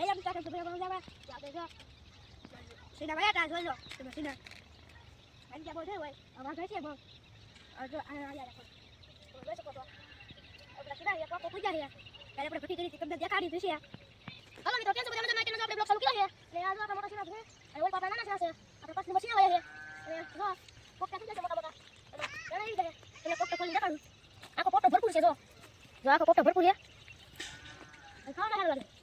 Kaya kita akan coba sama-sama. Ya, besok. Sini banyak tak jual lo. Sini sini. Nanti jabo deh, woi. Apa? Aduh. Boleh kita ya, kok ya. Kalau pergi dari kita dia kali itu sih ya. Kalau kita kan sebenarnya naikin aja blok selalu kilo ya. Lihat aja kamu kasih aku. Ayo, papa nana sih ya. Apa pas nomornya lah ya. Ya, gua. Kok kasih sama kamu kan. Jangan ini deh. Kalau kok kan. Aku potong berpuluh sih, aku foto berpuluh ya. Mana lagi?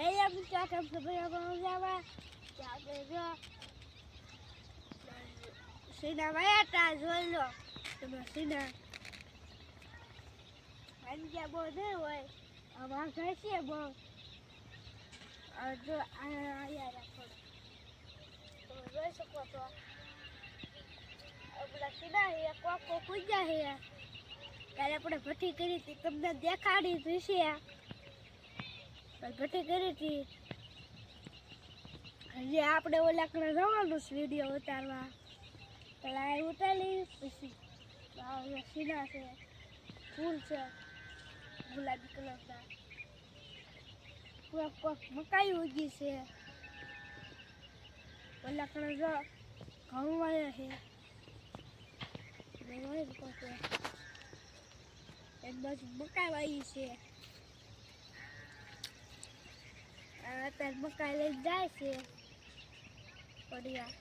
Ella me saca el primero cuando llama. Ya te yo. Si no vaya atrás, suelo. Se me asina. Anh ya bố thế rồi. Ở bao cái xe bố. Ở chỗ ai ai A là con. Tôi a số của tôi. Ở bên kia હે કોકો પૂજા હે ત્યારે આપણે ભઠ્ઠી કરી હતી તમને દેખાડી હતી છે પણ ભઠ્ઠી કરી હતી હજી આપણે ઓલા કણે જવાનું છે વીડિયો ઉતારવા. પેલા એ ઉતારી, પછી સીના છે. ફૂલ છે. ગુલાબી કલરના કોક કોક મકાઈ ઉગી છે. ઓલા કણે જો ઘઉં વાળ્યા છે એક બાજુ મકાઈ વાવી છે આ અત્યારે મકાઈ લઈ જાય છે. પડ્યા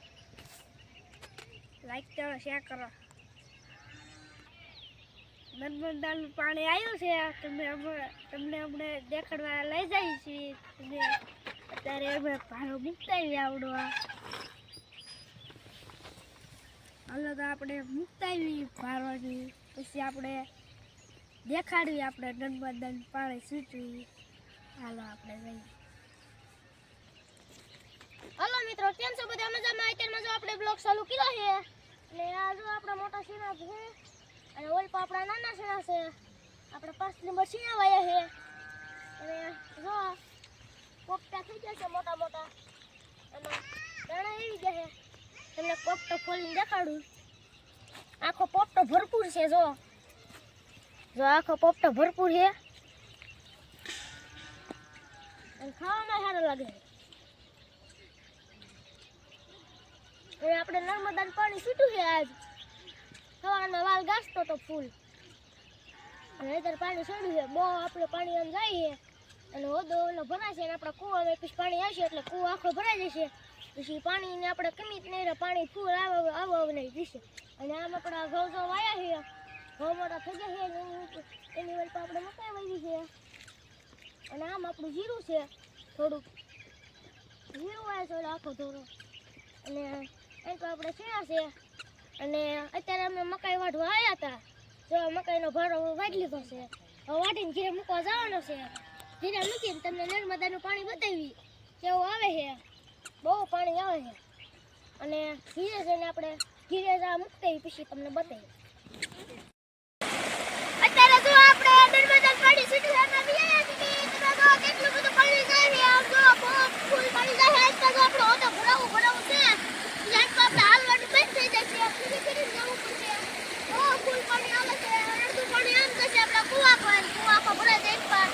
લાઈક કરો શેર કરો. નર્મદાનું પાણી આવ્યું છે, તમે તમને અમને દેખાડવા લઈ જઈએ છીએ અત્યારે અમે ભાડો મૂકતા આવડવા. હાલો તો આપણે મૂકતા આવી ભાડવાની પછી આપણે દેખાડવી આપણે નર્મદાનું પાણી સૂચવી હાલો આપણે જઈએ હલો મિત્રો કેમ છો? બધા મજામાં? અત્યારમાં જો આપણે બ્લોગ ચાલુ કર્યો છે, એટલે આ જો આપણા મોટા સીણા છે, અને ઓલ પર આપણા નાના સીના છે. આપણે પાંચ નંબર સીના વાયા છે? અને જો, પોપટા થઈ ગયા છે મોટા મોટા. અને દાણા એવી ગયા છે. તમને પોપટો ખોલીને દેખાડું. આખો પોપટો ભરપૂર છે, જો. જો આખો પોપટો ભરપૂર છે. અને ખાવામાં સારો લાગે છે. હવે આપણે નર્મદાનું પાણી છૂટ્યું છે આજ. સવારમાં વાલ ઘાસતો તો ફૂલ. અને અત્યારે પાણી છોડ્યું છે. બહુ આપણે પાણી આમ જાય છે. અને ઓદો ઓલો ભરાશે અને આપણા કૂવામાં પછી પાણી આવશે એટલે કૂવો આખો ભરાઈ જશે. પછી પાણીને આપણે કમી જ નહીં રહે, પાણી ફૂલ આવે, આવો આવો નહીં જશે. અને આમ આપણા ઘઉં ઘઉં વાયા છે. ઘઉં મોટા થઈ ગયા છે એની એની વલ પર આપણે મકાઈ વાવી છે. અને આમ આપણું જીરું છે થોડુંક. જીરું વાય છે આખો ધોરો. અને તો આપણે શેણા છે. અને અત્યારે અમે મકાઈ વાઢવા આવ્યા હતા. જો મકાઈનો ભારો વાઢી લીધો છે. વાઢીને ઘીરે મૂકવા જવાનો છે. ઘીરે મૂકીને તમને નર્મદાનું પાણી બતાવી કેવું આવે છે. બહુ પાણી આવે છે. અને ઘીરે જઈને આપણે ઘીરે જા મૂકતા પછી તમને બતાવી અત્યારે જો આપણે નર્મદા પાણી સીધું એમાં બી આવ્યા છીએ તમે જો કેટલું બધું પાણી જાય છે આમ જો બહુ ફૂલ પાણી જાય છે આજકાલ જો આપણો ઓટો ભરાવું ભરાવું છે જ્યાં તો આપણે હાલવાનું બંધ થઈ જશે ફરી ફરી જવું પડશે બહુ ફૂલ પાણી આવે છે અડધું પાણી આમ જશે આપણા કુવા પર કુવા પર ભરાઈ જાય પર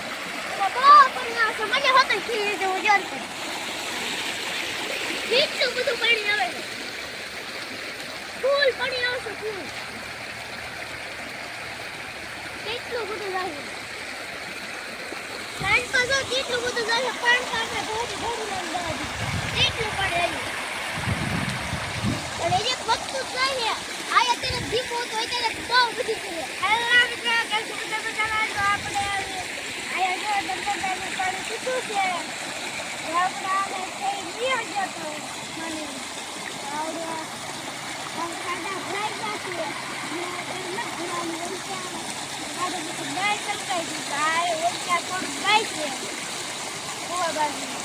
એમાં બહુ પાણી આવે છે મને હોતે ખીર જેવું જન છે કેટલું બધું પાણી આવે છે. ફૂલ પાણી આવશે ફૂલ. કેટલું બધું લાગે છે. લાઈન કેટલું બધું લાગે પાણી તો ભરી ભરી લઈને જવા દીધું. કેટલું પાણી આવ્યું અને એક વસ્તુ જાય છે આ અત્યારે દીપો તો અત્યારે બહુ બધી છે હેલા મિત્રો કેમ છો બધા મજામાં તો આપણે આયા જો દંડનું પાણી પીધું છે એ આપણે આને થઈ ગયો ગયો તો મને આવડે આમ ખાડા ભરાઈ ગયા છે ને ચલકાઈ ગયું ઓછા થોડું ગાય છે? ગોવા બાજુ?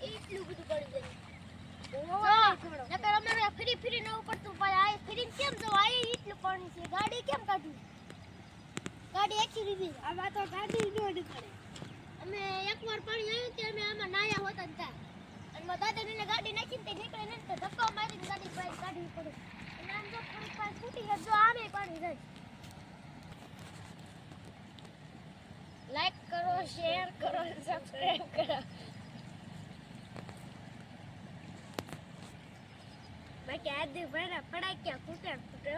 કેટલું બધું કરી દે. નકર અમારે ફરી ફરી નવું પડતું પણ આ ફરી કેમ જો આ એટલું પાણી છે. ગાડી કેમ કાઢવી ગાડી રીવી આમાં તો ગાડી નો નીકળે અમે એકવાર પાણી આવ્યું તે અમે આમાં નાયા હોતા ને ત્યાં. અને મારા દાદાને ગાડી નાખીને તે નીકળે ને તો ધક્કો મારીને ગાડી બહાર કાઢવી પડે. અને આમ જો થોડીક વાર છૂટી જાય જો આવે પાણી જાય. લાઈક કરો શેર કરો સબસ્ક્રાઈબ કરો. ફટાક્યા આદિ ભરા ફટાક્યા કુકર ફૂટે